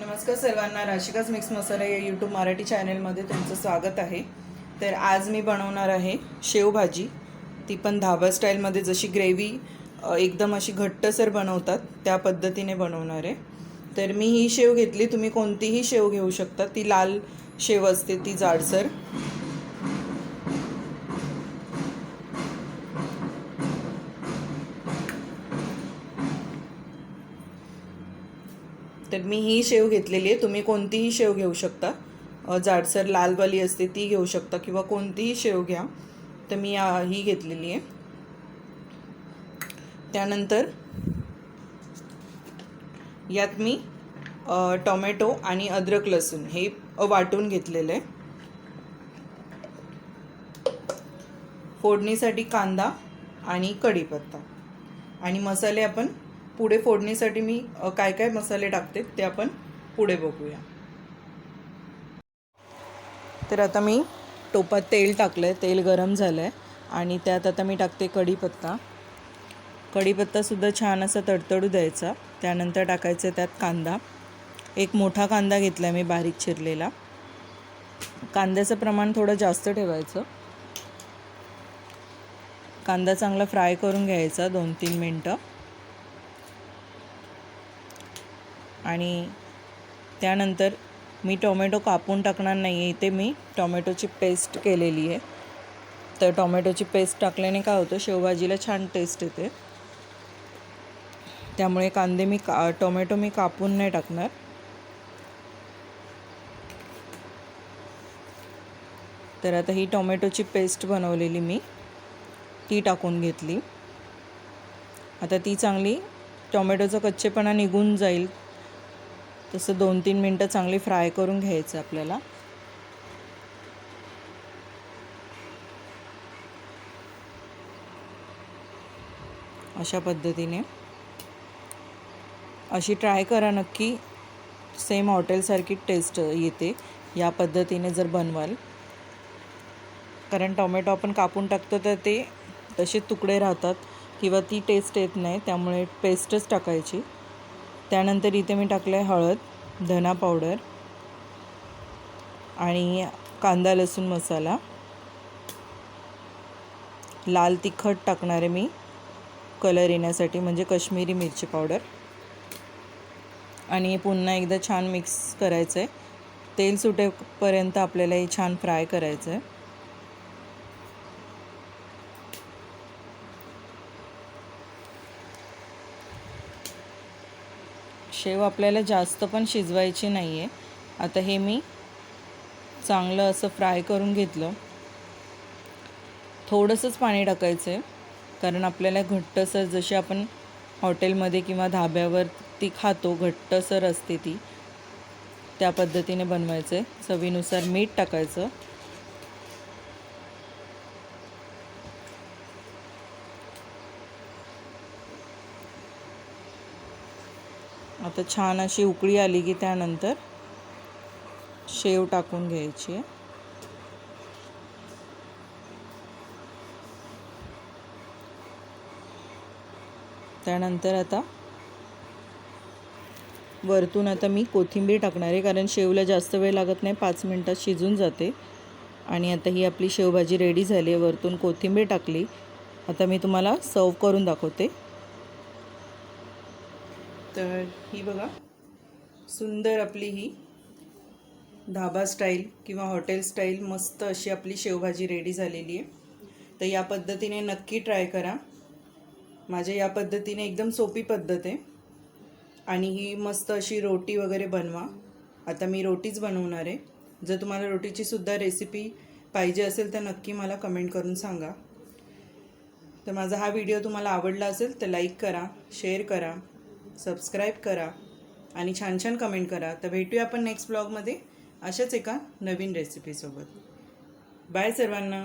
नमस्कार सर्वांना राशिकाच मिक्स मसाला या यूट्यूब मराठी चॅनलमध्ये तुमचं स्वागत आहे. तर आज मी बनवणार आहे शेवभाजी ती पण धाबा स्टाईलमध्ये जशी ग्रेव्ही एकदम अशी घट्टसर बनवतात त्या पद्धतीने बनवणार आहे. तर मी ही शेव घेतली तुम्ही कोणतीही शेव घेऊ शकता. ती लाल शेव असते ती जाडसर. तर मी ही शेव घेतलेली आहे. तुम्ही कोणतीही शेव घेऊ शकता. जाडसर लालवाली असते ती घेऊ शकता किंवा कोणतीही शेव घ्या. तर मी ही घेतलेली आहे. त्यानंतर यात मी टोमॅटो आणि अद्रक लसूण हे वाटून घेतलेलं आहे. फोडणीसाठी कांदा आणि कढीपत्ता. आणि मसाले आपण पुढे फोडणीसाठी मी काय काय मसाले टाकते ते आपण पुढे बघूया. तर आता मी टोपात तेल टाकलं आहे तेल गरम झालं आहे आणि त्यात आता मी टाकते कढीपत्ता. कढीपत्तासुद्धा छान असा तडतडू द्यायचा त्यानंतर टाकायचं त्यात कांदा. एक मोठा कांदा घेतला आहे मी बारीक चिरलेला. कांद्याचं प्रमाण थोडं जास्त ठेवायचं. कांदा चांगला फ्राय करून घ्यायचा दोन तीन मिनटं. आणि त्यानंतर मी टोमॅटो कापून टाकणार नाही आहे इथे मी टोमॅटोची पेस्ट केलेली आहे. तर टोमॅटोची पेस्ट टाकल्याने काय होतं शेवभाजीला छान टेस्ट येते. त्यामुळे कांदे मी का टोमॅटो मी कापून नाही टाकणार. तर आता ही टोमॅटोची पेस्ट बनवलेली मी. ती टाकून घेतली. आता ती चांगली टोमॅटोचा कच्चेपणा निघून जाईल. तसं दोन तीन मिनटं चांगली फ्राय करून घ्यायचं आपल्याला. अशा पद्धतीने. अशी ट्राय करा नक्की. सेम हॉटेलसारखी टेस्ट येते. या पद्धतीने जर बनवाल. कारण टोमॅटो आपण कापून टाकतो तर ते तसे तुकडे राहतात किंवा ती टेस्ट येत नाही त्यामुळे पेस्टच टाकायची. त्यानंतर इथे मी टाकलं आहे हळद धना पावडर आणि कांदा लसूण मसाला. लाल तिखट टाकणार आहे मी कलर येण्यासाठी म्हणजे कश्मीरी मिरची पावडर. आणि पुन्हा एकदा छान मिक्स करायचं आहे तेल सुटेपर्यंत आपल्याला हे छान फ्राय करायचं आहे शेव आपल्याला जास्त पण शिजवायची नाही आहे आता हे मी चांगलं असं फ्राय करून घेतलं. थोडंसंच पाणी टाकायचं आहे कारण आपल्याला घट्टसर जशी आपण हॉटेलमध्ये किंवा धाब्यावर ती खातो घट्टसर असते ती. त्या पद्धतीने बनवायचं आहे चवीनुसार मीठ टाकायचं. आता छान अशी उकळी आली की त्यानंतर शेव टाकून घ्यायची आहे. त्यानंतर आता वरतून आता मी कोथिंबीर टाकणार आहे कारण शेवला जास्त वेळ लागत नाही पाच मिनटात शिजून जाते. आणि आता ही आपली शेवभाजी रेडी झाली आहे वरतून कोथिंबीर टाकली. आता मी तुम्हाला सर्व करून दाखवते. तर ही बघा. सुंदर आपली ही धाबा स्टाईल किंवा हॉटेल स्टाईल मस्त अशी आपली शेवभाजी रेडी झालेली आहे. तर या पद्धतीने नक्की ट्राय करा. माझ्या या पद्धतीने एकदम सोपी पद्धत आहे. आणि ही मस्त अशी रोटी वगैरे बनवा. आता मी रोटीच बनवणार आहे. जर तुम्हाला रोटीची सुद्धा रेसिपी पाहिजे असेल तर नक्की मला कमेंट करून सांगा. तर माझा हा व्हिडिओ तुम्हाला आवडला असेल तर लाईक करा शेअर करा. सबस्क्राईब करा आणि छान छान कमेंट करा. तर भेटूया आपण नेक्स्ट ब्लॉगमध्ये अशाच एका नवीन रेसिपीसोबत बाय सर्वांना.